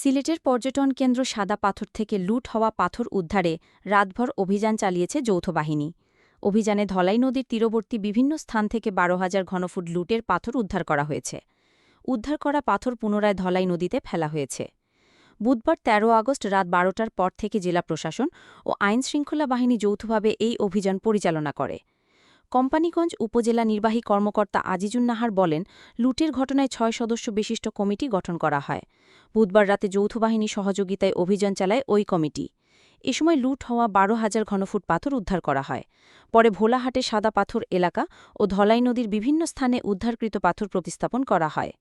সিলেটের পর্যটন কেন্দ্র সাদা পাথর থেকে লুট হওয়া পাথর উদ্ধারে রাতভর অভিযান চালিয়েছে যৌথ বাহিনী। অভিযানে ধলাই নদীর তীরবর্তী বিভিন্ন স্থান থেকে বারো হাজার ঘনফুট লুটের পাথর উদ্ধার করা হয়েছে। উদ্ধার করা পাথর পুনরায় ধলাই নদীতে ফেলা হয়েছে। বুধবার ১৩ আগস্ট রাত বারোটার পর থেকে জেলা প্রশাসন ও আইন শৃঙ্খলা বাহিনী যৌথভাবে এই অভিযান পরিচালনা করে। কোম্পানীগঞ্জ উপজেলা নির্বাহী কর্মকর্তা আজিজুন নাহার বলেন, লুটের ঘটনায় ছয় সদস্য বিশিষ্ট কমিটি গঠন করা হয়। বুধবার রাতে যৌথ বাহিনী সহযোগিতায় অভিযান চালায় ওই কমিটি। এ সময় লুট হওয়া বারো হাজার ঘনফুট পাথর উদ্ধার করা হয়। পরে ভোলাহাটে সাদা পাথর এলাকা ও ধলাই নদীর বিভিন্ন স্থানে উদ্ধারকৃত পাথর প্রতিস্থাপন করা হয়।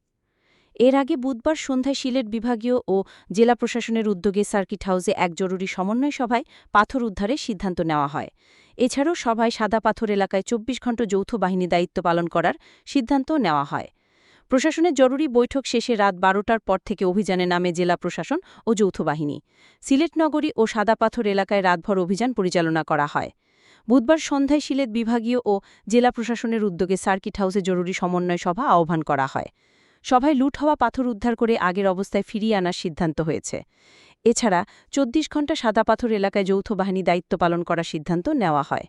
এর আগে বুধবার সন্ধ্যায় সিলেট বিভাগীয় ও জেলা প্রশাসনের উদ্যোগে সার্কিট হাউসে এক জরুরি সমন্বয় সভায় পাথর উদ্ধারের সিদ্ধান্ত নেওয়া হয়। এছাড়াও সভায় সাদা পাথর এলাকায় চব্বিশ ঘণ্টা যৌথ বাহিনী দায়িত্ব পালন করার সিদ্ধান্ত নেওয়া হয়। প্রশাসনের জরুরি বৈঠক শেষে রাত বারোটার পর থেকে অভিযানে নামে জেলা প্রশাসন ও যৌথ বাহিনী। সিলেট নগরী ও সাদা পাথর এলাকায় রাতভর অভিযান পরিচালনা করা হয়। বুধবার সন্ধ্যায় সিলেট বিভাগীয় ও জেলা প্রশাসনের উদ্যোগে সার্কিট হাউসে জরুরি সমন্বয় সভা আহ্বান করা হয়। সভায় লুট হওয়া পাথর উদ্ধার করে আগের অবস্থায় ফিরিয়ে আনার সিদ্ধান্ত হয়েছে। এছাড়া চব্বিশ ঘণ্টা সাদা পাথর এলাকায় যৌথ বাহিনী দায়িত্ব পালন করার সিদ্ধান্ত নেওয়া হয়।